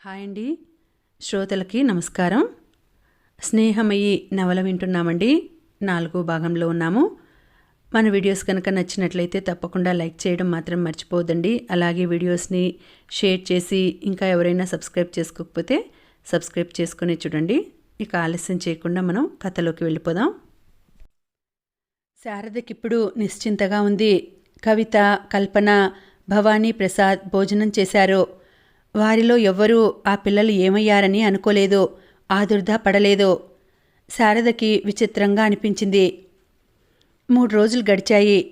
Hi అండి. శ్రోతలకి నమస్కారం. స్నేహమయ్యి నవల వింటున్నామండి. నాలుగో భాగంలో ఉన్నాము. మన వీడియోస్ కనుక నచ్చినట్లయితే తప్పకుండా లైక్ చేయడం మాత్రం మర్చిపోదండి అలాగే వీడియోస్ని షేర్ చేసి ఇంకా ఎవరైనా సబ్స్క్రైబ్ చేసుకోకపోతే సబ్స్క్రైబ్ చేసుకుని చూడండి. ఇక ఆలస్యం చేయకుండా మనం కథలోకి వెళ్ళిపోదాం. శారదకిప్పుడు నిశ్చింతగా ఉంది. కవిత కల్పన భవానీ ప్రసాద్ భోజనం చేశారు. వారిలో ఎవ్వరూ ఆ పిల్లలు ఏమయ్యారని అనుకోలేదో ఆదుర్దా పడలేదో. శారదకి విచిత్రంగా అనిపించింది. మూడు రోజులు గడిచాయి.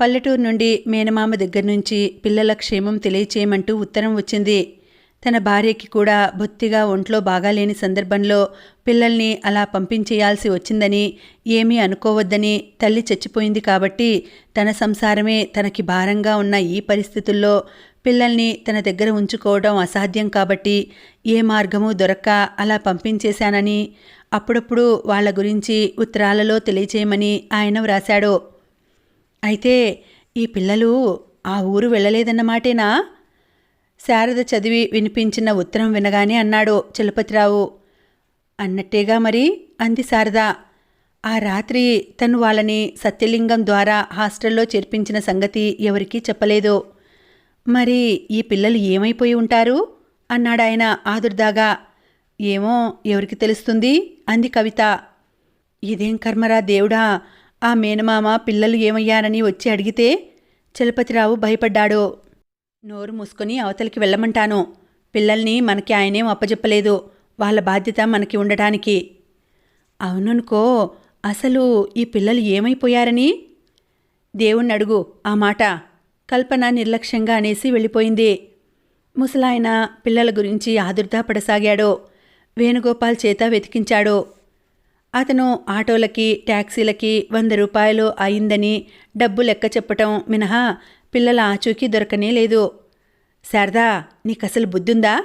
పల్లెటూరు నుండి మేనమామ దగ్గర నుంచి పిల్లల క్షేమం తెలియచేయమంటూ ఉత్తరం వచ్చింది. తన భార్యకి కూడా బొత్తిగా ఒంట్లో బాగాలేని సందర్భంలో పిల్లల్ని అలా పంపించేయాల్సి వచ్చిందని ఏమీ అనుకోవద్దని తల్లి చచ్చిపోయింది కాబట్టి తన సంసారమే తనకి భారంగా ఉన్న ఈ పరిస్థితుల్లో పిల్లల్ని తన దగ్గర ఉంచుకోవడం అసాధ్యం కాబట్టి ఏ మార్గము దొరక్క అలా పంపించేశానని అప్పుడప్పుడు వాళ్ళ గురించి ఉత్తరాలలో తెలియచేయమని ఆయన వ్రాశాడు అయితే ఈ పిల్లలు ఆ ఊరు వెళ్ళలేదన్నమాటేనా? శారద చదివి వినిపించిన ఉత్తరం వినగానే అన్నాడు చలపతిరావు. అన్నట్టేగా మరి? అంది శారద. ఆ రాత్రి తను వాళ్ళని సత్యలింగం ద్వారా హాస్టల్లో చేర్పించిన సంగతి ఎవరికీ చెప్పలేదు. మరి ఈ పిల్లలు ఏమైపోయి ఉంటారు? అన్నాడాయన ఆదుర్దాగా. ఏమో ఎవరికి తెలుస్తుంది? అంది కవిత. ఇదేం కర్మరా దేవుడా? ఆ మేనమామ పిల్లలు ఏమయ్యారని వచ్చి అడిగితే చలపతిరావు భయపడ్డాడు. నోరు మూసుకొని అవతలికి వెళ్ళమంటాను. పిల్లల్ని మనకి ఆయనేం అప్పజెప్పలేదు. వాళ్ళ బాధ్యత మనకి ఉండటానికి. అవుననుకో అసలు ఈ పిల్లలు ఏమైపోయారని? దేవుణ్ణి అడుగు ఆ మాట. కల్పన నిర్లక్ష్యంగా అనేసి వెళ్ళిపోయింది. ముసలాయన పిల్లల గురించి ఆదుర్దా పడసాగాడు వేణుగోపాల్ చేత వెతికించాడు. అతను ఆటోలకి ట్యాక్సీలకి వంద రూపాయలు అయిందని డబ్బు లెక్క చెప్పటం మినహా పిల్లల ఆచూకీ దొరకనే లేదు. శారదా నీకసలు బుద్ధుందా?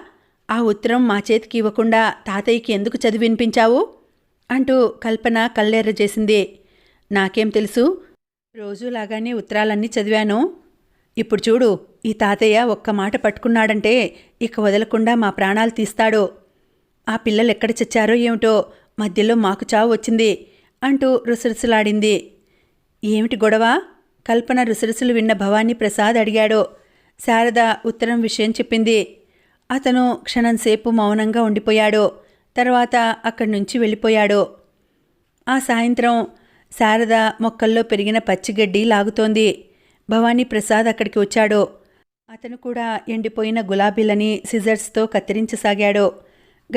ఆ ఉత్తరం మా చేతికి ఇవ్వకుండా తాతయ్యకి ఎందుకు చదివి వినిపించావు? అంటూ కల్పన కళ్ళెర్ర చేసింది. నాకేం తెలుసు? రోజులాగానే ఉత్తరాలన్నీ చదివాను. ఇప్పుడు చూడు ఈ తాతయ్య ఒక్క మాట పట్టుకున్నాడంటే ఇక వదలకుండా మా ప్రాణాలు తీస్తాడు. ఆ పిల్లలు ఎక్కడ చచ్చారో ఏమిటో మధ్యలో మాకు చావు వచ్చింది అంటూ రుసరుసలాడింది. ఏమిటి గొడవ? కల్పన రుసరుసలు విన్న భవానీ ప్రసాద్ అడిగాడు. శారద ఉత్తరం విషయం చెప్పింది. అతను క్షణంసేపు మౌనంగా ఉండిపోయాడు. తర్వాత అక్కడి నుంచి వెళ్ళిపోయాడు. ఆ సాయంత్రం శారద మొక్కల్లో పెరిగిన పచ్చిగడ్డి లాగుతోంది. భవానీ ప్రసాద్ అక్కడికి వచ్చాడు. అతను కూడా ఎండిపోయిన గులాబీలని సిజర్స్తో కత్తిరించసాగాడు.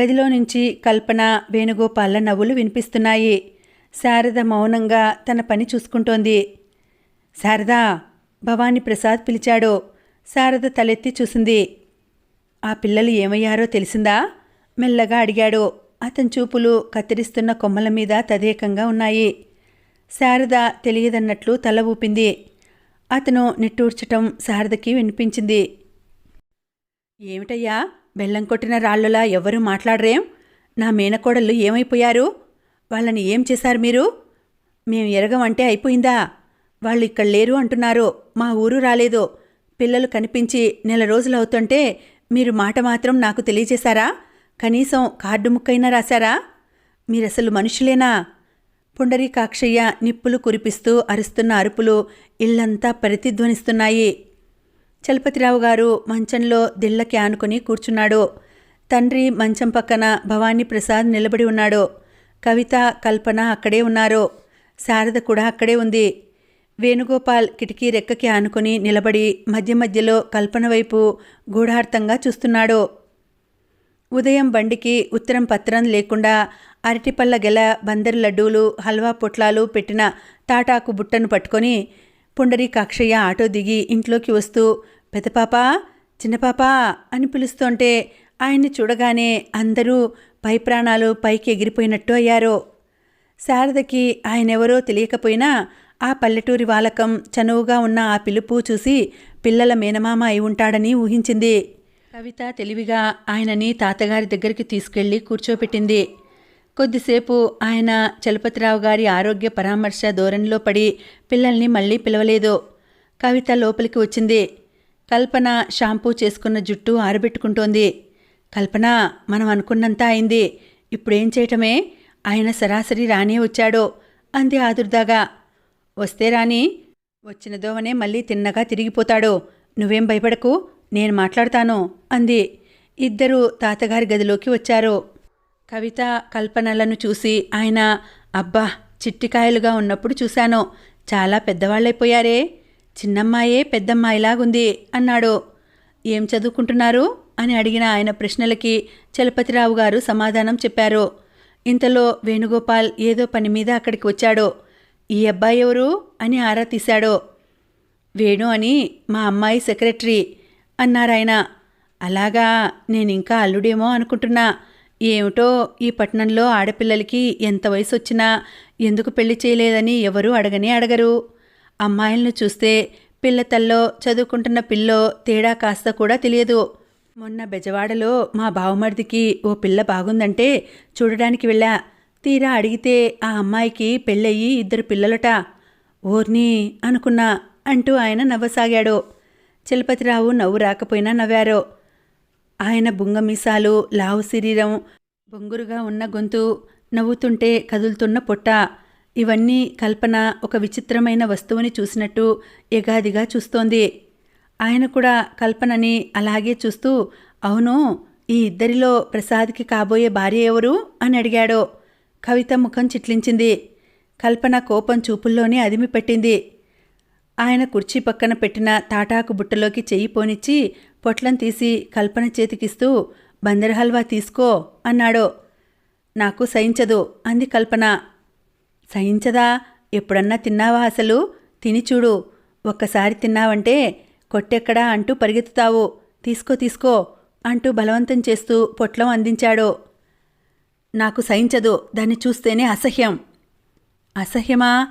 గదిలో నుంచి కల్పన వేణుగోపాల నవ్వులు వినిపిస్తున్నాయి. శారద మౌనంగా తన పని చూసుకుంటోంది. శారదా భవానీ ప్రసాద్ పిలిచాడు. శారద తలెత్తి చూసింది. ఆ పిల్లలు ఏమయ్యారో తెలిసిందా? మెల్లగా అడిగాడు. అతని చూపులు కత్తిరిస్తున్న కొమ్మల మీద తదేకంగా ఉన్నాయి. శారద తెలియదన్నట్లు తల ఊపింది. అతను నిట్టూర్చటం శారదకి వినిపించింది. ఏమిటయ్యా? బెల్లం కొట్టిన రాళ్ళలా ఎవ్వరూ మాట్లాడరేం? నా మేనకోడళ్ళు ఏమైపోయారు? వాళ్ళని ఏం చేశారు మీరు? మేం ఎరగమంటే అయిపోయిందా? వాళ్ళు ఇక్కడ లేరు అంటున్నారు. మా ఊరు రాలేదు. పిల్లలు కనిపించి నెల రోజులు అవుతుంటే మీరు మాట మాత్రం నాకు తెలియజేశారా? కనీసం కార్డు ముక్కైనా రాశారా? మీరసలు మనుషులేనా? పుండరీకాక్షయ్య నిప్పులు కురిపిస్తూ అరుస్తున్న అరుపులు ఇల్లంతా ప్రతిధ్వనిస్తున్నాయి. చలపతిరావు గారు మంచంలో దిళ్ళకి ఆనుకుని కూర్చున్నాడు. తండ్రి మంచం పక్కన భవానీ ప్రసాద్ నిలబడి ఉన్నాడు. కవిత కల్పన అక్కడే ఉన్నారు. శారద కూడా అక్కడే ఉంది. వేణుగోపాల్ కిటికీ రెక్కకి ఆనుకుని నిలబడి మధ్య మధ్యలో కల్పన వైపు గూఢార్థంగా చూస్తున్నాడు. ఉదయం బండికి ఉత్తరం పత్రం లేకుండా అరటిపళ్ళ గెల బందరు లడ్డూలు హల్వా పొట్లాలు పెట్టిన తాటాకు బుట్టను పట్టుకొని పుండరీకాక్షయ్య ఆటో దిగి ఇంట్లోకి వస్తూ పెద్దపాపా చిన్నపాపా అని పిలుస్తుంటే ఆయన్ని చూడగానే అందరూ పై ప్రాణాలు పైకి ఎగిరిపోయినట్టు అయ్యారు. శారదకి ఆయనెవరో తెలియకపోయినా ఆ పల్లెటూరి వాలకం చనువుగా ఉన్న ఆ పిలుపు చూసి పిల్లల మేనమామ అయి ఉంటాడని ఊహించింది. కవిత తెలివిగా ఆయనని తాతగారి దగ్గరికి తీసుకెళ్ళి కూర్చోపెట్టింది. కొద్దిసేపు ఆయన చలపతిరావు గారి ఆరోగ్య పరామర్శ ధోరణిలో పడి పిల్లల్ని మళ్ళీ పిలవలేదు. కవిత లోపలికి వచ్చింది. కల్పన షాంపూ చేసుకున్న జుట్టు ఆరబెట్టుకుంటోంది. కల్పన మనం అనుకున్నంత అయింది. ఇప్పుడేం చేయటమే? ఆయన సరాసరి రానే వచ్చాడు. అంది ఆదుర్దాగా. వస్తే రాని వచ్చిన దోవనే మళ్ళీ తిన్నగా తిరిగిపోతాడు. నువ్వేం భయపడకు నేను మాట్లాడతాను అంది. ఇద్దరూ తాతగారి గదిలోకి వచ్చారు. కవిత కల్పనలను చూసి ఆయన అబ్బా చిట్టికాయలుగా ఉన్నప్పుడు చూశాను. చాలా పెద్దవాళ్ళైపోయారే. చిన్నమ్మాయే పెద్దమ్మాయిలాగుంది అన్నాడు. ఏం చదువుకుంటున్నారు? అని అడిగిన ఆయన ప్రశ్నలకి చలపతిరావు గారు సమాధానం చెప్పారు. ఇంతలో వేణుగోపాల్ ఏదో పని మీద అక్కడికి వచ్చాడు. ఈ అబ్బాయి ఎవరు అని ఆరా తీశాడో. వేణు అని మా అమ్మాయి సెక్రటరీ అన్నారాయన అలాగా నేను ఇంకా అల్లుడేమో అనుకుంటున్నా. ఏమిటో ఈ పట్టణంలో ఆడపిల్లలకి ఎంత వయసు వచ్చినా ఎందుకు పెళ్ళి చేయలేదని ఎవరూ అడగని అడగరు. అమ్మాయిలను చూస్తే పిల్లతల్లో చదువుకుంటున్న పిల్లో తేడా కాస్త కూడా తెలియదు. మొన్న బెజవాడలో మా బావమరిదికి ఓ పిల్ల బాగుందంటే చూడడానికి వెళ్ళా. తీరా అడిగితే ఆ అమ్మాయికి పెళ్ళయ్యి ఇద్దరు పిల్లలట. ఓర్ని అనుకున్నా అంటూ ఆయన నవ్వసాగాడు. చలపతిరావు నవ్వు రాకపోయినా నవ్వారు. ఆయన బుంగమీసాలు లావు శరీరం బొంగురుగా ఉన్న గొంతు నవ్వుతుంటే కదులుతున్న పొట్ట ఇవన్నీ కల్పన ఒక విచిత్రమైన వస్తువుని చూసినట్టు ఎగాదిగా చూస్తోంది. ఆయన కూడా కల్పనని అలాగే చూస్తూ అవును ఈ ఇద్దరిలో ప్రసాద్కి కాబోయే భార్య ఎవరు? అని అడిగాడు. కవిత ముఖం చిట్లించింది. కల్పన కోపం చూపుల్లోనే అదిమి పెట్టింది. ఆయన కుర్చీ పక్కన పెట్టిన తాటాకు బుట్టలోకి చెయ్యి పోనిచ్చి పొట్లం తీసి కల్పన చేతికిస్తూ బందర్ హల్వా తీసుకో అన్నాడు. నాకు సహించదు అంది కల్పన. సహించదా? ఎప్పుడన్నా తిన్నావా అసలు? తిని చూడు. ఒక్కసారి తిన్నావంటే కొట్టెక్కడా అంటూ పరిగెత్తుతావు. తీసుకో తీసుకో అంటూ బలవంతం చేస్తూ పొట్లం అందించాడు. నాకు సహించదు. దాన్ని చూస్తేనే అసహ్యం. అసహ్యమా?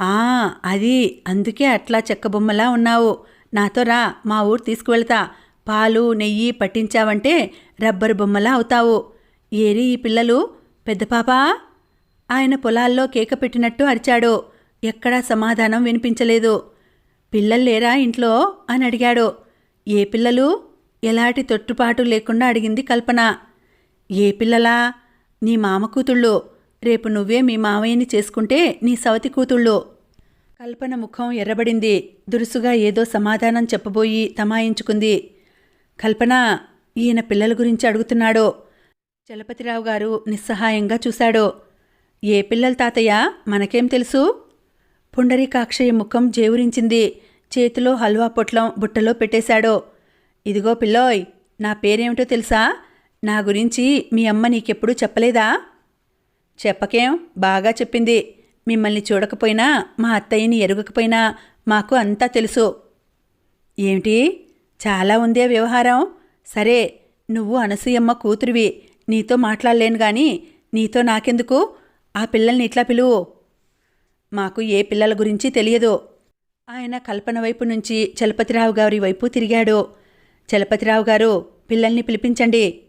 ఆ అది. అందుకే అట్లా చెక్కబొమ్మలా ఉన్నావు. నాతో రా. మా ఊరు తీసుకువెళ్తా. పాలు నెయ్యి పట్టించావంటే రబ్బరు బొమ్మలా అవుతావు. ఏరి ఈ పిల్లలు? పెద్ద పాపా? ఆయన పొలాల్లో కేక పెట్టినట్టు అరిచాడు. ఎక్కడా సమాధానం వినిపించలేదు. పిల్లలు లేరా ఇంట్లో? అని అడిగాడు. ఏ పిల్లలు? ఎలాంటి తొట్టుపాటు లేకుండా అడిగింది కల్పన. ఏ పిల్లలా? నీ మామ కూతుళ్ళు. రేపు నువ్వే మీ మామయ్యని చేసుకుంటే నీ సవతి కూతుళ్ళు. కల్పన ముఖం ఎర్రబడింది. దురుసుగా ఏదో సమాధానం చెప్పబోయి తమాయించుకుంది. కల్పన ఈయన పిల్లల గురించి అడుగుతున్నాడు. చలపతిరావు గారు నిస్సహాయంగా చూశాడు. ఏ పిల్లలు తాతయ్య? మనకేం తెలుసు? పుండరీకాక్షయ్య ముఖం జేవురించింది. చేతిలో హల్వా పొట్లం బుట్టలో పెట్టేశాడు. ఇదిగో పిల్లోయ్ నా పేరేమిటో తెలుసా? నా గురించి మీ అమ్మ నీకెప్పుడు చెప్పలేదా? చెప్పకేం బాగా చెప్పింది. మిమ్మల్ని చూడకపోయినా మా అత్తయ్యని ఎరగకపోయినా మాకు అంతా తెలుసు. ఏమిటి? చాలా ఉందే వ్యవహారం. సరే నువ్వు అనసూయమ్మ కూతురివి. నీతో మాట్లాడలేను గాని నీతో నాకెందుకు? ఆ పిల్లల్ని ఇట్లా పిలువు. మాకు ఏ పిల్లల గురించి తెలియదు. ఆయన కల్పన వైపు నుంచి చలపతిరావు గారి వైపు తిరిగాడు. చలపతిరావు గారు పిల్లల్ని పిలిపించండి.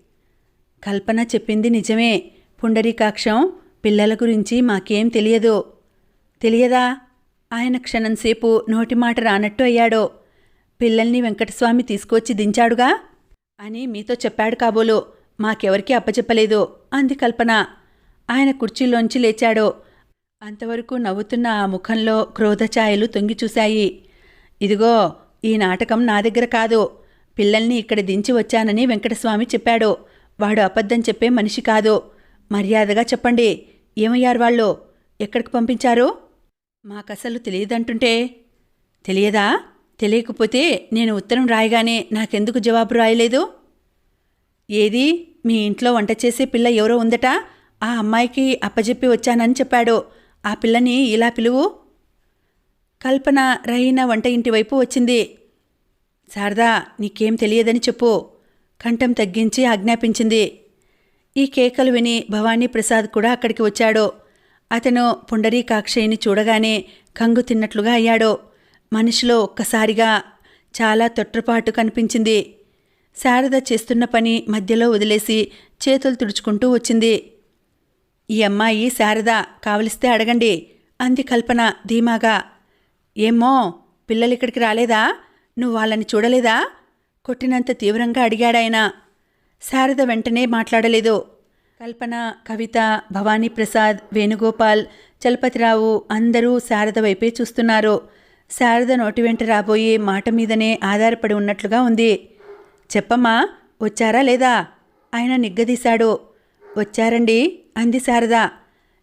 కల్పన చెప్పింది నిజమే. పుండరీకాక్షం పిల్లల గురించి మాకేం తెలియదు. తెలియదా? ఆయన క్షణంసేపు నోటిమాట రానట్టు అయ్యాడో. పిల్లల్ని వెంకటస్వామి తీసుకొచ్చి దించాడుగా? అని మీతో చెప్పాడు కాబోలు. మాకెవరికీ అప్పచెప్పలేదు. అంది కల్పన. ఆయన కుర్చీలోంచి లేచాడు. అంతవరకు నవ్వుతున్న ఆ ముఖంలో క్రోధఛాయలు తొంగి చూశాయి. ఇదిగో ఈ నాటకం నా దగ్గర కాదు. పిల్లల్ని ఇక్కడ దించి వచ్చానని వెంకటస్వామి చెప్పాడు. వాడు అబద్ధం చెప్పే మనిషి కాదు? మర్యాదగా చెప్పండి. ఏమయ్యారు వాళ్ళు? ఎక్కడికి పంపించారు? మాకసలు తెలియదంటుంటే. తెలియదా? తెలియకపోతే నేను ఉత్తరం రాయగానే నాకెందుకు జవాబు రాయలేదు? ఏది? మీ ఇంట్లో వంట చేసే పిల్ల ఎవరో ఉందట? ఆ అమ్మాయికి అప్పజెప్పి వచ్చానని చెప్పాడు. ఆ పిల్లని ఇలా పిలువు? కల్పన రహీనా వంట ఇంటి వైపు వచ్చింది. శారదా నీకేం తెలియదని చెప్పు. కంఠం తగ్గించి ఆజ్ఞాపించింది. ఈ కేకలు విని భవానీ ప్రసాద్ కూడా అక్కడికి వచ్చాడు. అతను పుండరీకాక్షయ్యని చూడగానే కంగు తిన్నట్లుగా అయ్యాడు. మనిషిలో ఒక్కసారిగా చాలా తొట్టుపాటు కనిపించింది. శారద చేస్తున్న పని మధ్యలో వదిలేసి చేతులు తుడుచుకుంటూ వచ్చింది. ఈ అమ్మాయి శారద కావలిస్తే అడగండి అంది కల్పన ధీమాగా. ఏమో పిల్లలిక్కడికి రాలేదా? నువ్వు వాళ్ళని చూడలేదా? కొట్టినంత తీవ్రంగా అడిగాడాయన. శారద వెంటనే మాట్లాడలేదు. కల్పన కవిత భవానీ ప్రసాద్ వేణుగోపాల్ చలపతిరావు అందరూ శారద వైపే చూస్తున్నారు. శారద నోటి వెంట రాబోయే మాట మీదనే ఆధారపడి ఉన్నట్లుగా ఉంది. చెప్పమ్మా వచ్చారా లేదా? ఆయన నిగ్గదీశాడు. వచ్చారండి అంది శారద.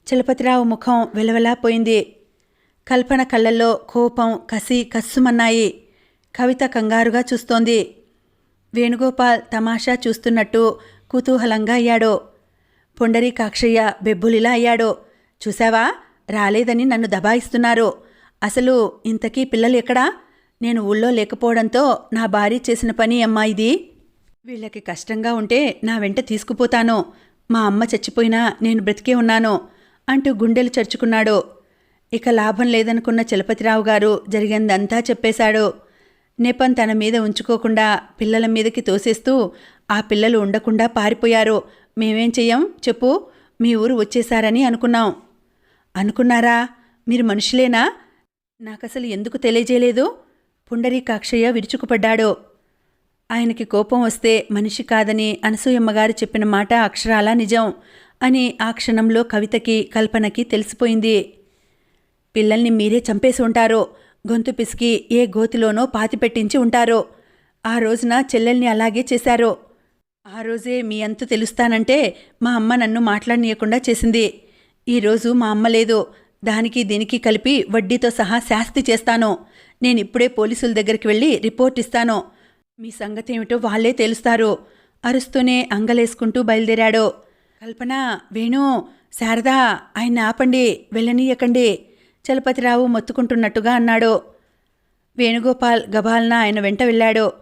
చలపతిరావు ముఖం వెలవెలా పోయింది. కల్పన కళ్ళల్లో కోపం కసి కస్సుమన్నాయి. కవిత కంగారుగా చూస్తోంది. వేణుగోపాల్ తమాషా చూస్తున్నట్టు కుతూహలంగా అయ్యాడో. పుండరీకాక్షయ్య బెబ్బులిలా అయ్యాడో. చూసావా రాలేదని నన్ను దబాయిస్తున్నారు. అసలు ఇంతకీ పిల్లలు ఎక్కడా? నేను ఊళ్ళో లేకపోవడంతో నా భార్య చేసిన పని అమ్మా ఇది. వీళ్ళకి కష్టంగా ఉంటే నా వెంట తీసుకుపోతాను. మా అమ్మ చచ్చిపోయినా నేను బ్రతికే ఉన్నాను అంటూ గుండెలు చరుచుకున్నాడు. ఇక లాభం లేదనుకున్న చలపతిరావు గారు జరిగిందంతా చెప్పేశాడు. నెపం తన మీద ఉంచుకోకుండా పిల్లల మీదకి తోసేస్తూ ఆ పిల్లలు ఉండకుండా పారిపోయారు మేమేం చెయ్యం? చెప్పు మీ ఊరు వచ్చేశారని అనుకున్నాం. అనుకున్నారా? మీరు మనుషులేనా? నాకసలు ఎందుకు తెలియజేయలేదు? పుండరీకాక్షయ్య విరుచుకుపడ్డాడు. ఆయనకి కోపం వస్తే మనిషి కాదని అనసూయమ్మగారు చెప్పిన మాట అక్షరాలా నిజం అని ఆ క్షణంలో కవితకి కల్పనకి తెలిసిపోయింది. పిల్లల్ని మీరే చంపేసి ఉంటారు గొంతు పిసికి ఏ గోతిలోనో పాతిపెట్టించి ఉంటారో. ఆ రోజున చెల్లెల్ని అలాగే చేశారు. ఆ రోజే మీ అంతు తెలుస్తానంటే మా అమ్మ నన్ను మాట్లాడనీయకుండా చేసింది. ఈరోజు మా అమ్మ లేదు. దానికి దీనికి కలిపి వడ్డీతో సహా శాస్తి చేస్తాను. నేను ఇప్పుడే పోలీసుల దగ్గరికి వెళ్ళి రిపోర్ట్ ఇస్తాను. మీ సంగతి ఏమిటో వాళ్ళే తెలుస్తారు. అరుస్తూనే అంగలేసుకుంటూ బయలుదేరాడు. కల్పన వేణు శారదా ఆయన ఆపండి వెళ్ళనీయకండి. చలపతిరావు మొత్తుకుంటున్నట్టుగా అన్నాడు. వేణుగోపాల్ గబాల్న ఆయన వెంట వెళ్ళాడు.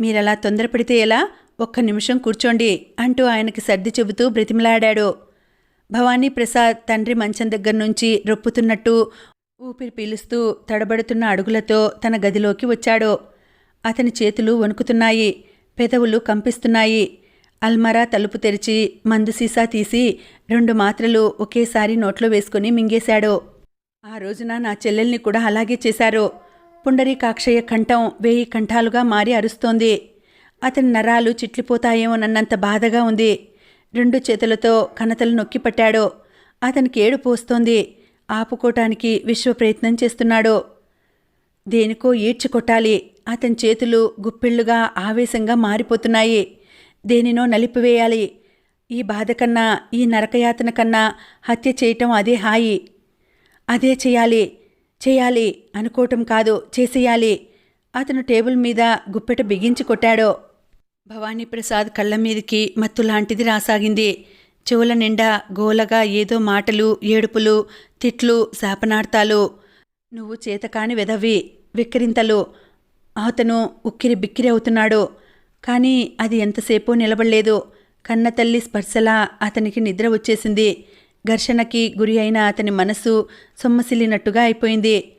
మీరలా తొందరపడితే ఎలా? ఒక్క నిమిషం కూర్చోండి అంటూ ఆయనకి సర్ది చెబుతూ బ్రతిమలాడాడు. భవానీ ప్రసాద్ తండ్రి మంచం దగ్గర నుంచి రొప్పుతున్నట్టు ఊపిరి పీలుస్తూ తడబడుతున్న అడుగులతో తన గదిలోకి వచ్చాడు. అతని చేతులు వణుకుతున్నాయి పెదవులు కంపిస్తున్నాయి. అల్మరా తలుపు తెరిచి మందు సీసా తీసి రెండు మాత్రలు ఒకేసారి నోట్లో వేసుకుని మింగేశాడు. ఆ రోజున నా చెల్లెల్ని కూడా అలాగే చేశారు. పుండరీకాక్షయ్య కంఠం వేయి కంఠాలుగా మారి అరుస్తోంది. అతని నరాలు చిట్లిపోతాయేమోనన్నంత బాధగా ఉంది. రెండు చేతులతో కనతలు నొక్కిపట్టాడు అతనికి ఏడు పోస్తోంది ఆపుకోటానికి విశ్వ ప్రయత్నం చేస్తున్నాడు. దేనికో ఈడ్చి కొట్టాలి. అతని చేతులు గుప్పిళ్ళుగా ఆవేశంగా మారిపోతున్నాయి. దేనినో నలిపివేయాలి. ఈ బాధ కన్నా ఈ నరకయాతన కన్నా హత్య చేయటం అదే హాయి. అదే చేయాలి చేయాలి అనుకోవటం కాదు చేసేయాలి. అతను టేబుల్ మీద గుప్పెట బిగించి కొట్టాడు. భవానీ ప్రసాద్ కళ్ళ మీదకి మత్తు లాంటిది రాసాగింది. చెవుల నిండా గోలగా ఏదో మాటలు ఏడుపులు తిట్లు శాపనార్థాలు. నువ్వు చేతకాని వెదవి విక్రింతలు. అతను ఉక్కిరి బిక్కిరి అవుతున్నాడు. కానీ అది ఎంతసేపు నిలబడలేదు. కన్నతల్లి స్పర్శలా అతనికి నిద్ర వచ్చేసింది. ఘర్షణకి గురి అయిన అతని మనసు సొమ్మసిల్లినట్టుగా అయిపోయింది.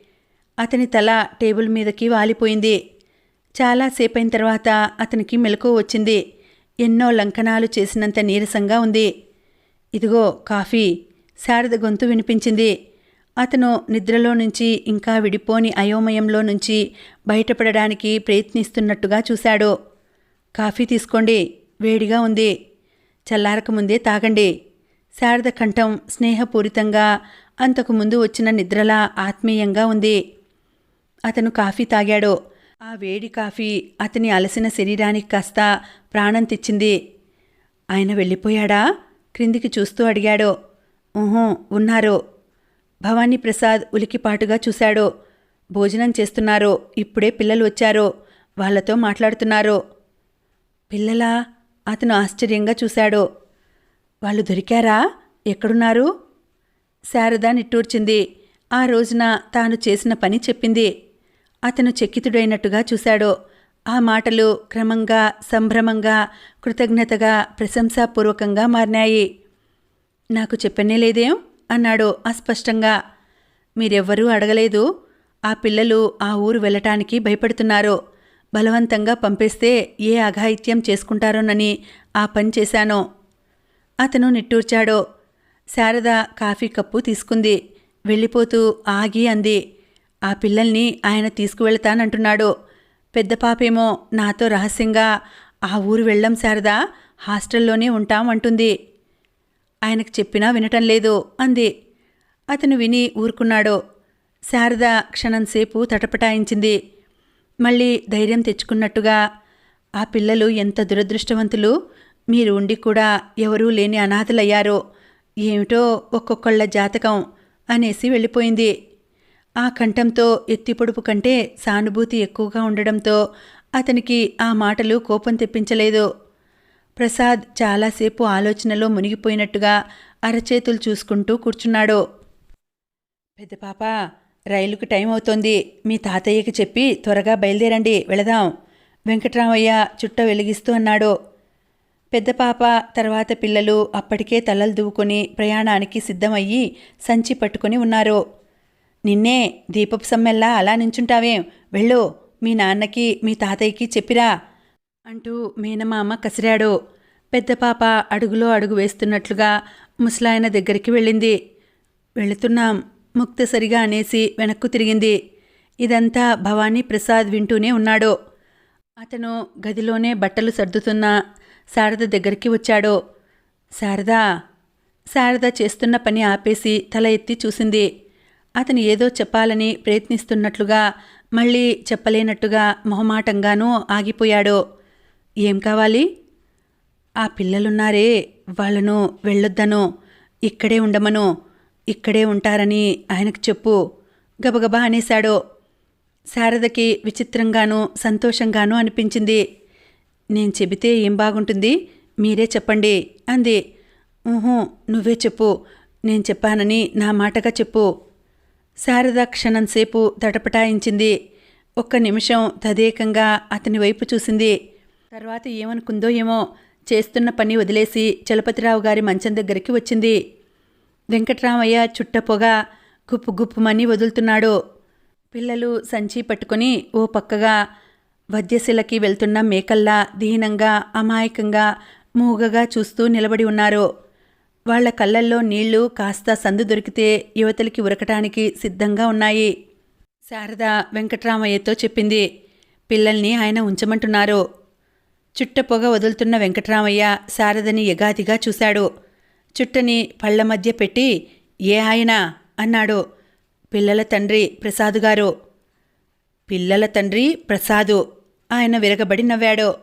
అతని తల టేబుల్ మీదకి వాలిపోయింది. చాలాసేపైన తర్వాత అతనికి మెలకు వచ్చింది. ఎన్నో లంకనాలు చేసినంత నీరసంగా ఉంది. ఇదిగో కాఫీ. శారద గొంతు వినిపించింది. అతను నిద్రలో నుంచి ఇంకా విడిపోని అయోమయంలో నుంచి బయటపడడానికి ప్రయత్నిస్తున్నట్టుగా చూశాడు. కాఫీ తీసుకోండి. వేడిగా ఉంది. చల్లారకముందే తాగండి. శారద కంఠం స్నేహపూరితంగా అంతకు ముందు వచ్చిన నిద్రలా ఆత్మీయంగా ఉంది. అతను కాఫీ తాగాడు ఆ వేడి కాఫీ అతని అలసిన శరీరానికి కాస్త ప్రాణం తెచ్చింది. ఆయన వెళ్ళిపోయాడా? క్రిందికి చూస్తూ అడిగాడు. ఊహూ ఉన్నారు. భవానీ ప్రసాద్ ఉలికిపాటుగా చూశాడు. భోజనం చేస్తున్నారు. ఇప్పుడే పిల్లలు వచ్చారు. వాళ్ళతో మాట్లాడుతున్నారు. పిల్లలా? అతను ఆశ్చర్యంగా చూశాడు. వాళ్ళు దొరికారా? ఎక్కడున్నారు? శారద నిట్టూర్చింది. ఆ రోజున తాను చేసిన పని చెప్పింది. అతను చెక్కితుడైనట్టుగా చూశాడు. ఆ మాటలు క్రమంగా సంభ్రమంగా కృతజ్ఞతగా ప్రశంసాపూర్వకంగా మారినాయి. నాకు చెప్పనే లేదేం? అన్నాడు అస్పష్టంగా. మీరెవ్వరూ అడగలేదు. ఆ పిల్లలు ఆ ఊరు వెళ్ళటానికి భయపడుతున్నారు. బలవంతంగా పంపేస్తే ఏ అఘాయిత్యం చేసుకుంటారోనని ఆ పని చేశాను. అతను నిట్టూర్చాడు. శారద కాఫీ కప్పు తీసుకుంది. వెళ్ళిపోతూ ఆగి అంది. ఆ పిల్లల్ని ఆయన తీసుకువెళ్తానంటున్నాడు. పెద్ద పాపేమో నాతో రహస్యంగా ఆ ఊరు వెళ్ళం శారదా హాస్టల్లోనే ఉంటాం అంటుంది. ఆయనకు చెప్పినా వినటం లేదు అంది. అతను విని ఊరుకున్నాడు. శారద క్షణంసేపు తటపటాయించింది. మళ్ళీ ధైర్యం తెచ్చుకున్నట్టుగా ఆ పిల్లలు ఎంత దురదృష్టవంతులు మీరు ఉండి కూడా ఎవరూ లేని అనాథలయ్యారో ఏమిటో ఒక్కొక్కళ్ళ జాతకం అనేసి వెళ్ళిపోయింది. ఆ కంఠంతో ఎత్తిపొడుపు కంటే సానుభూతి ఎక్కువగా ఉండడంతో అతనికి ఆ మాటలు కోపం తెప్పించలేదు. ప్రసాద్ చాలాసేపు ఆలోచనలో మునిగిపోయినట్టుగా అరచేతులు చూసుకుంటూ కూర్చున్నాడు. పెద్ద పాప రైలుకు టైం అవుతోంది. మీ తాతయ్యకి చెప్పి త్వరగా బయలుదేరండి వెళదాం. వెంకట్రామయ్య చుట్ట వెలిగిస్తూ అన్నాడు. పెద్ద పాప తర్వాత పిల్లలు అప్పటికే తలలు దువ్వుకొని ప్రయాణానికి సిద్ధమయ్యి సంచి పట్టుకొని ఉన్నారు. నిన్నే దీపపు సమ్మెల్లా అలా నించుంటావేం. వెళ్ళు. మీ నాన్నకి మీ తాతయ్యకి చెప్పిరా అంటూ మేనమామ కసిరాడు. పెద్ద పాప అడుగులో అడుగు వేస్తున్నట్లుగా ముసలాయన దగ్గరికి వెళ్ళింది. వెళుతున్నాం. ముక్తసరిగా అనేసి వెనక్కు తిరిగింది. ఇదంతా భవానీ ప్రసాద్ వింటూనే ఉన్నాడు. అతను గదిలోనే బట్టలు సర్దుతున్న శారద దగ్గరికి వచ్చాడు. శారదా శారద చేస్తున్న పని ఆపేసి తల ఎత్తి చూసింది. అతను ఏదో చెప్పాలని ప్రయత్నిస్తున్నట్లుగా మళ్ళీ చెప్పలేనట్టుగా మొహమాటంగానూ ఆగిపోయాడు. ఏం కావాలి? ఆ పిల్లలున్నారే వాళ్ళను వెళ్ళొద్దను. ఇక్కడే ఉండమను. ఇక్కడే ఉంటారని ఆయనకు చెప్పు. గబగబా అనేశాడు. శారదకి విచిత్రంగానూ సంతోషంగానూ అనిపించింది. నేను చెబితే ఏం బాగుంటుంది? మీరే చెప్పండి అంది. ఊహూ నువ్వే చెప్పు. నేను చెప్పానని నా మాటగా చెప్పు. శారద క్షణంసేపు తటపటాయించింది ఒక్క నిమిషం తదేకంగా అతని వైపు చూసింది. తర్వాత ఏమనుకుందో ఏమో చేస్తున్న పని వదిలేసి చలపతిరావు గారి మంచం దగ్గరికి వచ్చింది. వెంకట్రామయ్య చుట్ట పొగ గుప్పు గుప్పుమని వదులుతున్నాడు. పిల్లలు సంచి పట్టుకొని ఓ పక్కగా వద్యశిలకి వెళ్తున్న మేకల్లా దీనంగా అమాయకంగా మూగగా చూస్తూ నిలబడి ఉన్నారు. వాళ్ళ కళ్ళల్లో నీళ్ళు కాస్త సందు దొరికితే యువతలకి ఉరకటానికి సిద్ధంగా ఉన్నాయి. శారద వెంకట్రామయ్యతో చెప్పింది. పిల్లల్ని ఆయన ఉంచమంటున్నారు. చుట్ట పొగ వదులుతున్న వెంకట్రామయ్య శారదని ఎగాదిగా చూశాడు. చుట్టని పళ్ళ మధ్య పెట్టి ఏ ఆయన? అన్నాడు. పిల్లల తండ్రి ప్రసాదు గారు. పిల్లల తండ్రి ప్రసాదు. ఆయన విరగబడి నవ్వాడు.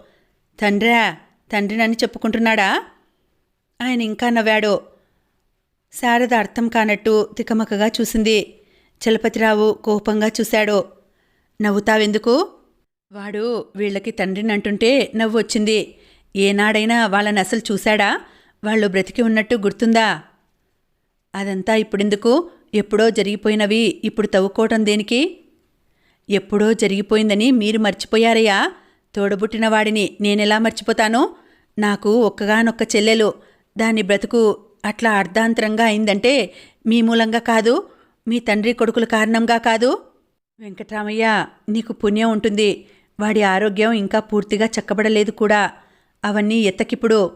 తండ్రా తండ్రినని చెప్పుకుంటున్నాడా? ఆయన ఇంకా నవ్వాడు. శారద అర్థం కానట్టు తికమకగా చూసింది. చలపతిరావు కోపంగా చూశాడు. నవ్వుతావెందుకు? వాడు వీళ్ళకి తండ్రిని అంటుంటే నవ్వు వచ్చింది ఏనాడైనా వాళ్ళని అసలు చూశాడా? వాళ్ళు బ్రతికి ఉన్నట్టు గుర్తుందా? అదంతా ఇప్పుడెందుకు? ఎప్పుడో జరిగిపోయినవి ఇప్పుడు తవ్వుకోవటం దేనికి? ఎప్పుడో జరిగిపోయిందని మీరు మర్చిపోయారయ్యా. తోడబుట్టిన వాడిని నేనెలా మర్చిపోతాను? నాకు ఒక్కగానొక్క చెల్లెలు. దాని బ్రతుకు అట్లా అర్ధాంతరంగా అయిందంటే మీ మూలంగా కాదు మీ తండ్రి కొడుకుల కారణంగా కాదు. వెంకట్రామయ్య నీకు పుణ్యం ఉంటుంది. వాడి ఆరోగ్యం ఇంకా పూర్తిగా చక్కబడలేదు కూడా. అవన్నీ ఎత్తకిప్పుడు.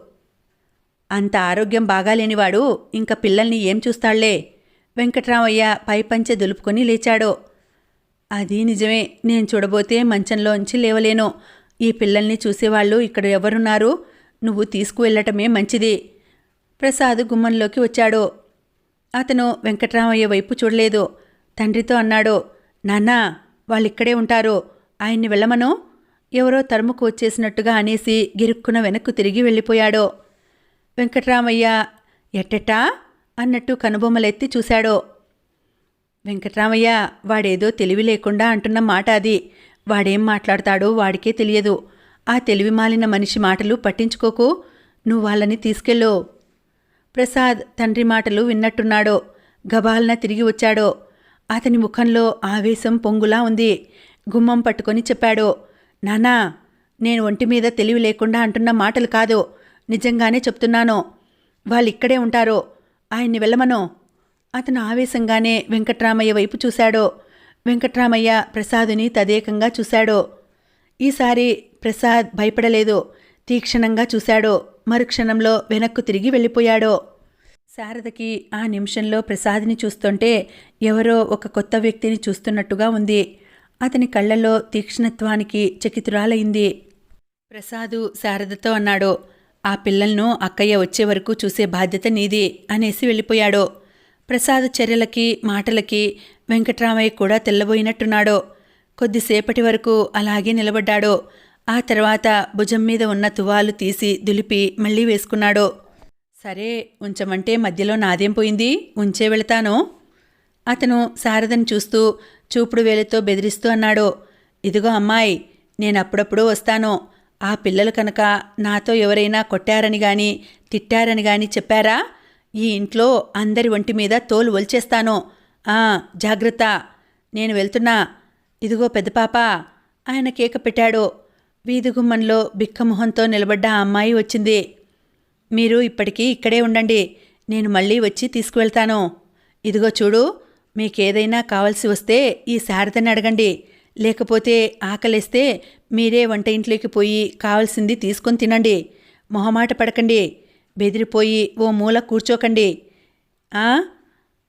అంత ఆరోగ్యం బాగాలేనివాడు ఇంక పిల్లల్ని ఏం చూస్తాళ్ళే? వెంకట్రామయ్య పైపంచె దులుపుకొని లేచాడు. అది నిజమే. నేను చూడబోతే మంచంలోంచి లేవలేను. ఈ పిల్లల్ని చూసేవాళ్ళు ఇక్కడ ఎవరున్నారు? నువ్వు తీసుకువెళ్ళటమే మంచిది. ప్రసాద్ గుమ్మంలోకి వచ్చాడు. అతను వెంకట్రామయ్య వైపు చూడలేదు. తండ్రితో అన్నాడు నాన్నా వాళ్ళిక్కడే ఉంటారు. ఆయన్ని వెళ్ళమను. ఎవరో తరుముకు వచ్చేసినట్టుగా అనేసి గిరుక్కున వెనక్కు తిరిగి వెళ్ళిపోయాడు. వెంకట్రామయ్య ఎట్టటా అన్నట్టు కనుబొమ్మలెత్తి చూశాడు. వెంకట్రామయ్య వాడేదో తెలివి లేకుండా అంటున్న మాట అది. వాడేం మాట్లాడతాడో వాడికే తెలియదు. ఆ తెలివి మాలిన మనిషి మాటలు పట్టించుకోకు. నువ్వు వాళ్ళని తీసుకెళ్ళు. ప్రసాద్ తండ్రి మాటలు విన్నట్టున్నాడో గబాలన తిరిగి వచ్చాడో. అతని ముఖంలో ఆవేశం పొంగులా ఉంది. గుమ్మం పట్టుకొని చెప్పాడో నానా నేను ఒంటి మీద తెలివి లేకుండా అంటున్న మాటలు కాదు. నిజంగానే చెప్తున్నాను. వాళ్ళిక్కడే ఉంటారో. ఆయన్ని వెళ్ళమనో. అతను ఆవేశంగానే వెంకట్రామయ్య వైపు చూశాడో. వెంకట్రామయ్య ప్రసాదుని తదేకంగా చూశాడో. ఈసారి ప్రసాద్ భయపడలేదు. తీక్షణంగా చూశాడో. మరుక్షణంలో వెనక్కు తిరిగి వెళ్ళిపోయాడో. శారదకి ఆ నిమిషంలో ప్రసాద్ని చూస్తుంటే ఎవరో ఒక కొత్త వ్యక్తిని చూస్తున్నట్టుగా ఉంది. అతని కళ్ళల్లో తీక్ష్ణత్వానికి చకితురాలైంది. ప్రసాదు శారదతో అన్నాడు ఆ పిల్లలను అక్కయ్య వచ్చే వరకు చూసే బాధ్యత నీది అనేసి వెళ్ళిపోయాడు. ప్రసాద చర్యలకి మాటలకి వెంకట్రామయ్య కూడా తెల్లబోయినట్టున్నాడో. కొద్దిసేపటి వరకు అలాగే నిలబడ్డాడో. ఆ తర్వాత భుజం మీద ఉన్న తువాలు తీసి దులిపి మళ్ళీ వేసుకున్నాడో. సరే ఉంచమంటే మధ్యలో నాదేం పోయింది? ఉంచే వెళతాను? అతను శారదను చూస్తూ చూపుడు వేలతో బెదిరిస్తూ అన్నాడు ఇదిగో అమ్మాయి నేను అప్పుడప్పుడు వస్తాను. ఆ పిల్లలు కనుక నాతో ఎవరైనా కొట్టారని గాని తిట్టారని గాని చెప్పారా? ఈ ఇంట్లో అందరి ఒంటి మీద తోలు ఒలిచేస్తాను. ఆ జాగ్రత్త. నేను వెళ్తున్నా. ఇదిగో పెద్ద పాప. ఆయన కేక పెట్టాడు. వీధి గుమ్మంలో బిక్కమొహంతో నిలబడ్డ ఆ అమ్మాయి వచ్చింది. మీరు ఇప్పటికీ ఇక్కడే ఉండండి. నేను మళ్ళీ వచ్చి తీసుకువెళ్తాను. ఇదిగో చూడు మీకేదైనా కావలసి వస్తే ఈ శారదని అడగండి. లేకపోతే ఆకలిస్తే మీరే వంట ఇంట్లోకి పోయి కావలసింది తీసుకొని తినండి. మొహమాట పడకండి. బెదిరిపోయి ఓ మూల కూర్చోకండి. ఆ?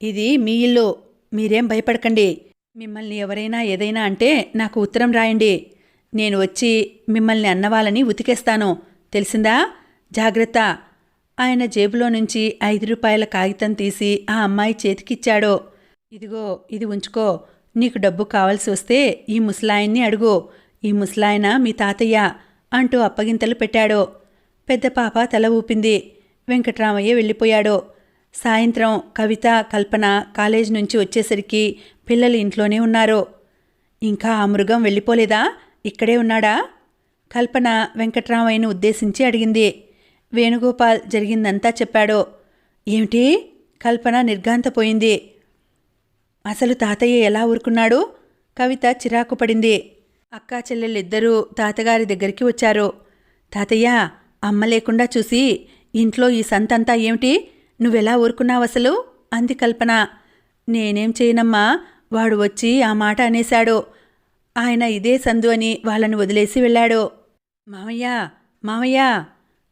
ఇది మీ ఇల్లు. మీరేం భయపడకండి. మిమ్మల్ని ఎవరైనా ఏదైనా అంటే నాకు ఉత్తరం రాయండి. నేను వచ్చి మిమ్మల్ని అన్నవాళ్ళని ఉతికేస్తాను. తెలిసిందా? జాగ్రత్త. ఆయన జేబులో నుంచి ఐదు రూపాయల కాగితం తీసి ఆ అమ్మాయి చేతికిచ్చాడు. ఇదిగో ఇది ఉంచుకో. నీకు డబ్బు కావాల్సి వస్తే ఈ ముసలాయన్ని అడుగు. ఈ ముసలాయన మీ తాతయ్య అంటూ అప్పగింతలు పెట్టాడు. పెద్ద పాప తల ఊపింది. వెంకట్రామయ్య వెళ్ళిపోయాడు. సాయంత్రం కవిత కల్పన కాలేజ్ నుంచి వచ్చేసరికి పిల్లలు ఇంట్లోనే ఉన్నారు. ఇంకా ఆ మృగం వెళ్ళిపోలేదా? ఇక్కడే ఉన్నాడా? కల్పన వెంకట్రామయ్యను ఉద్దేశించి అడిగింది. వేణుగోపాల్ జరిగిందంతా చెప్పాడు. ఏమిటి? కల్పన నిర్ఘాంతపోయింది. అసలు తాతయ్య ఎలా ఊరుకున్నాడు? కవిత చిరాకు పడింది. అక్కా చెల్లెళ్ళిద్దరూ తాతగారి దగ్గరికి వచ్చారు. తాతయ్య అమ్మ లేకుండా చూసి ఇంట్లో ఈ సంతంతా ఏమిటి? నువ్వెలా ఊరుకున్నావు అసలు? అంది కల్పన. నేనేం చేయనమ్మా? వాడు వచ్చి ఆ మాట అనేశాడు. ఆయన ఇదే సందు అని వాళ్ళని వదిలేసి వెళ్ళాడు. మామయ్య మామయ్య!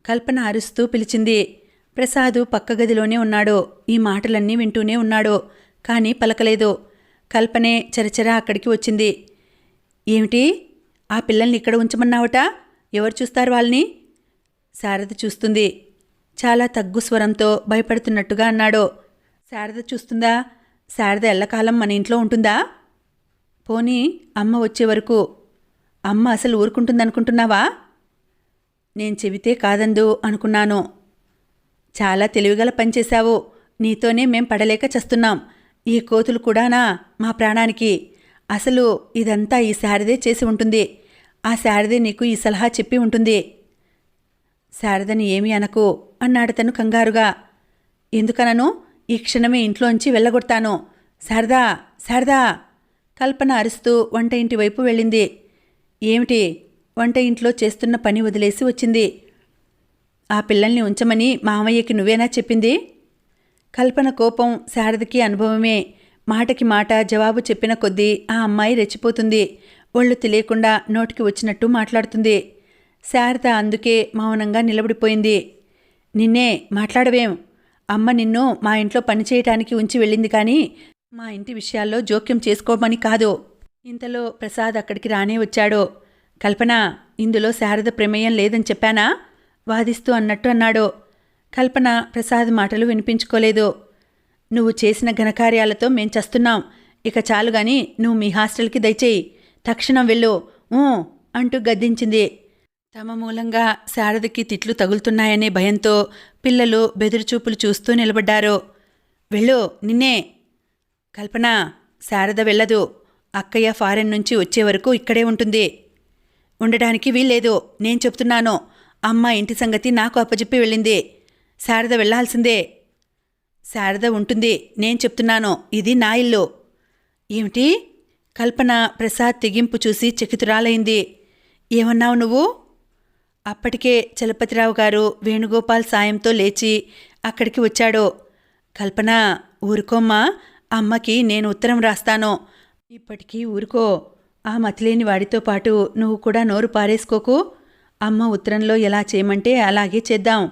కల్పన అరుస్తూ పిలిచింది. ప్రసాదు పక్క గదిలోనే ఉన్నాడు. ఈ మాటలన్నీ వింటూనే ఉన్నాడు. కానీ పలకలేదు. కల్పనే చరచరా అక్కడికి వచ్చింది. ఏమిటి? ఆ పిల్లల్ని ఇక్కడ ఉంచమన్నావట? ఎవరు చూస్తారు వాళ్ళని? శారద చూస్తుంది. చాలా తగ్గు స్వరంతో భయపడుతున్నట్టుగా అన్నాడు. శారద చూస్తుందా? శారద ఎల్లకాలం మన ఇంట్లో ఉంటుందా? పోనీ అమ్మ వచ్చే వరకు అమ్మ అసలు ఊరుకుంటుందనుకుంటున్నావా? నేను చెబితే కాదందు అనుకున్నాను. చాలా తెలివిగల పనిచేశావు నీతోనే మేం పడలేక చేస్తున్నాం. ఈ కోతులు కూడానా మా ప్రాణానికి? అసలు ఇదంతా ఈ శారదే చేసి ఉంటుంది. ఆ శారదే నీకు ఈ సలహా చెప్పి ఉంటుంది. శారదని ఏమీ అనకు అన్నాడు తను కంగారుగా. ఎందుకనను? ఈ క్షణమే ఇంట్లోంచి వెళ్ళగొడతాను. శారదా శారదా! కల్పన అరుస్తూ వంట ఇంటి వైపు వెళ్ళింది. ఏమిటి? వంట ఇంట్లో చేస్తున్న పని వదిలేసి వచ్చింది. ఆ పిల్లల్ని ఉంచమని మామయ్యకి నువ్వేనా చెప్పింది? కల్పన కోపం శారదకి అనుభవమే. మాటకి మాట జవాబు చెప్పిన కొద్దీ ఆ అమ్మాయి రెచ్చిపోతుంది. ఒళ్ళు తెలియకుండా నోటికి వచ్చినట్టు మాట్లాడుతుంది. శారద అందుకే మౌనంగా నిలబడిపోయింది. నిన్నే మాట్లాడవేం. అమ్మ నిన్ను మా ఇంట్లో పనిచేయటానికి ఉంచి వెళ్ళింది కానీ మా ఇంటి విషయాల్లో జోక్యం చేసుకోమని కాదు. ఇంతలో ప్రసాద్ అక్కడికి రానే వచ్చాడు. కల్పన ఇందులో శారద ప్రమేయం లేదని చెప్పానా? వాదిస్తూ అన్నట్టు అన్నాడు. కల్పన ప్రసాద్ మాటలు వినిపించుకోలేదు. నువ్వు చేసిన ఘనకార్యాలతో మేం చస్తున్నాం. ఇక చాలు గాని నువ్వు మీ హాస్టల్కి దయచేయి. తక్షణం వెళ్ళు. అంటూ గద్దించింది. తమ మూలంగా శారదకి తిట్లు తగులుతున్నాయనే భయంతో పిల్లలు బెదిరిచూపులు చూస్తూ నిలబడ్డారు. వెళ్ళు నిన్నే. కల్పన శారద వెళ్ళదు. అక్కయ్య ఫారెన్ నుంచి వచ్చే వరకు ఇక్కడే ఉంటుంది. ఉండడానికి వీల్లేదు. నేను చెప్తున్నాను. అమ్మ ఇంటి సంగతి నాకు అప్పజెప్పి వెళ్ళింది. శారద వెళ్ళాల్సిందే. శారద ఉంటుంది. నేను చెప్తున్నాను. ఇది నా ఇల్లు. ఏమిటి? కల్పన ప్రసాద్ తెగింపు చూసి చకితురాలైంది. ఏమన్నావు నువ్వు? అప్పటికే చలపతిరావు గారు వేణుగోపాల్ సాయంతో లేచి అక్కడికి వచ్చాడు. కల్పన ఊరుకోమ్మా అమ్మకి నేను ఉత్తరం రాస్తాను. ఇప్పటికీ ఊరుకో. ఆ మతిలేని వాడితో పాటు నువ్వు కూడా నోరు పారేసుకోకు. అమ్మ ఉత్తరంలో ఎలా చేయమంటే అలాగే చేద్దాం.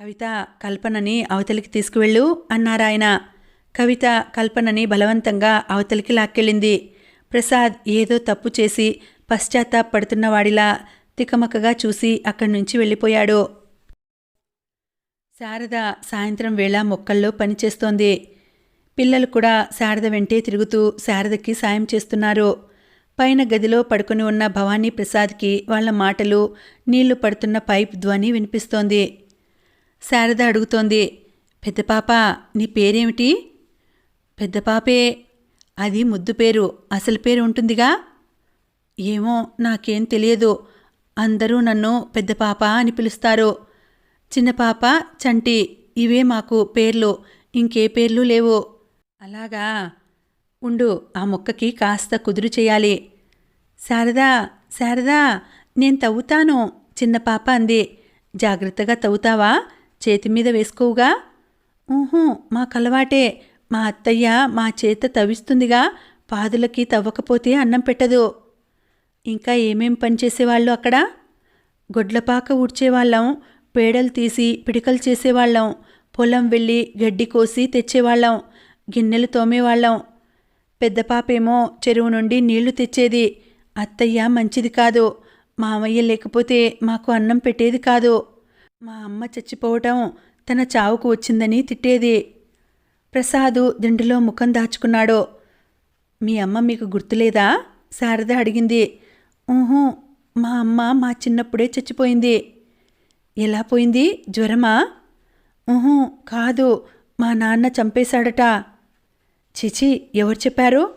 కవిత కల్పనని అవతలికి తీసుకువెళ్ళు అన్నారాయన కవిత కల్పనని బలవంతంగా అవతలికి లాక్కెళ్ళింది. ప్రసాద్ ఏదో తప్పు చేసి పశ్చాత్తాపడుతున్నవాడిలా తికమకగా చూసి అక్కడి నుంచి వెళ్ళిపోయాడు. శారద సాయంత్రం వేళ మొక్కల్లో పనిచేస్తోంది పిల్లలు కూడా శారద వెంటే తిరుగుతూ శారదకి సాయం చేస్తున్నారు. పైన గదిలో పడుకుని ఉన్న భవానీ ప్రసాద్కి వాళ్ళ మాటలు నీళ్ళు పడుతున్న పైప్ ధ్వని వినిపిస్తోంది. శారద అడుగుతోంది పెద్ద పాప నీ పేరేమిటి? పెద్ద పాపే అది ముద్దు పేరు అసలు పేరు ఉంటుందిగా? ఏమో నాకేం తెలియదు. అందరూ నన్ను పెద్ద పాప అని పిలుస్తారు. చిన్న పాప చంటి ఇవే మాకు పేర్లు ఇంకే పేర్లు లేవు. అలాగా. ఉండు ఆ మొక్కకి కాస్త కుదురు చేయాలి. శారదా శారదా నేను తవ్వుతాను చిన్న పాప అంది. జాగ్రత్తగా తవ్వుతావా? చేతి మీద వేసుకోవుగా? ఊహూ మాకలవాటే మా అత్తయ్య మా చేత తవ్విస్తుందిగా. పాదులకి తవ్వకపోతే అన్నం పెట్టదు. ఇంకా ఏమేం పని చేసేవాళ్ళు అక్కడ? గొడ్లపాక ఊడ్చేవాళ్ళం పేడలు తీసి పిడికలు చేసేవాళ్ళం పొలం వెళ్ళి గడ్డి కోసి తెచ్చేవాళ్ళం గిన్నెలు తోమేవాళ్ళం. పెద్ద పాపేమో చెరువు నుండి నీళ్ళు తెచ్చేది. అత్తయ్య మంచిది కాదు. మామయ్య లేకపోతే మాకు అన్నం పెట్టేది కాదు. మా అమ్మ చచ్చిపోవటం తన చావుకు వచ్చిందని తిట్టేది. ప్రసాదు దిండులో ముఖం దాచుకున్నాడు. మీ అమ్మ మీకు గుర్తులేదా? శారద అడిగింది. ఊహూ మా అమ్మ మా చిన్నప్పుడే చచ్చిపోయింది. ఎలా పోయింది? జ్వరమా? ఊహూ కాదు మా నాన్న చంపేశాడట. చిచి ఎవరు చెప్పారు?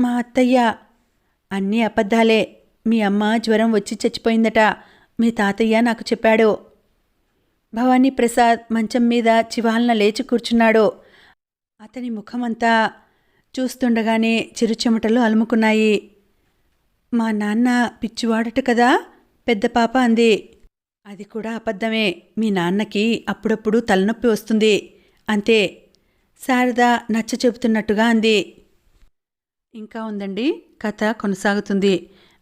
మా అత్తయ్య. అన్నీ అబద్ధాలే. మీ అమ్మ జ్వరం వచ్చి చచ్చిపోయిందట. మీ తాతయ్య నాకు చెప్పాడు. భవానీ ప్రసాద్ మంచం మీద చివాలన లేచి కూర్చున్నాడు. అతని ముఖమంతా చూస్తుండగానే చిరుచెమటలు అలుముకున్నాయి. మా నాన్న పిచ్చివాడట కదా పెద్ద పాప అంది. అది కూడా అబద్ధమే. మీ నాన్నకి అప్పుడప్పుడు తలనొప్పి వస్తుంది అంతే. శారద నచ్చ చెబుతున్నట్టుగా అంది. ఇంకా ఉందండి కథ కొనసాగుతుంది.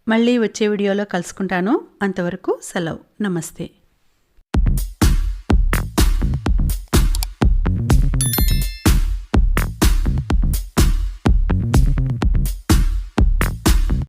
మళ్ళీ వచ్చే వీడియోలో కలుసుకుంటాను. అంతవరకు సెలవు. నమస్తే.